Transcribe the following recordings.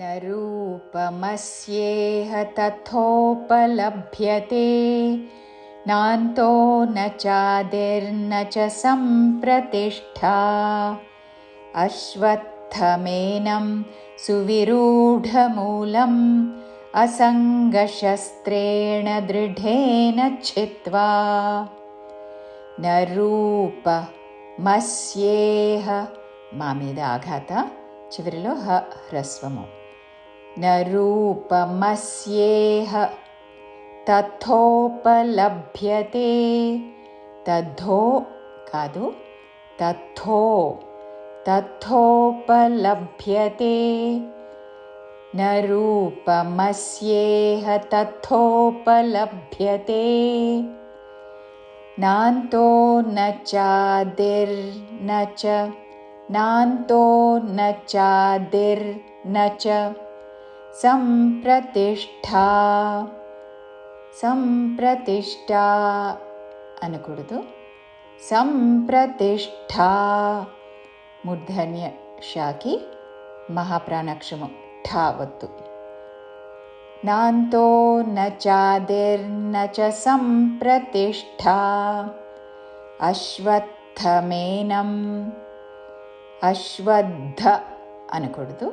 न रूपमस्येह तथोपलभ्यते। नान्तो न चादिर्न च सम्प्रतिष्ठा। अश्वत्थमेनं सुविरूढमूलम् असङ्गशस्त्रेण दृढेन छित्त्वा। न रूपमस्येह मामिदाघात चिवरिलो ह ह्रस्वमु न रूपमस्येह तथोपलभ्यते। तद्धो कादु? तथो तथोपलभ्यते। न रूपमस्येह तथोपलभ्यते। नान्तो न चादिर्न च नान्तो न चादिर्न च सम्प्रतिष्ठा। सम्प्रतिष्ठा अनुकुडतु सम्प्रतिष्ठा। मूर्धन्यशाकि महाप्राणाक्षमं ठावतु नान्तो न चादिर्न च सम्प्रतिष्ठा अश्वत्थमेनम् अश्वत्थ अनुकुडतु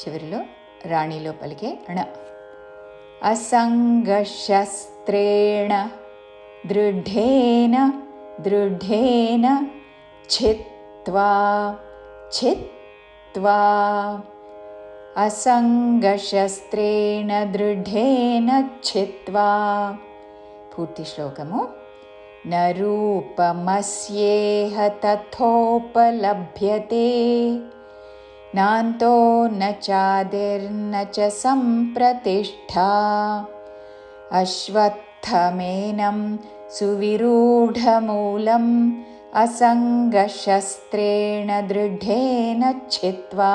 చివరిలో రాణిలో పలికే ణ అసంగశస్త్రేణ దృఢేన దృఢేన చిత్వా చిత్వా అసంగశస్త్రేణ దృఢేన చిత్వా పూర్తి శ్లోకము न रूपमस्येह तथोपलभ्यते नान्तो न चादिर्न च सम्प्रतिष्ठा। अश्वत्थमेनं सुविरूढमूलम् असङ्गशस्त्रेण दृढेन छित्त्वा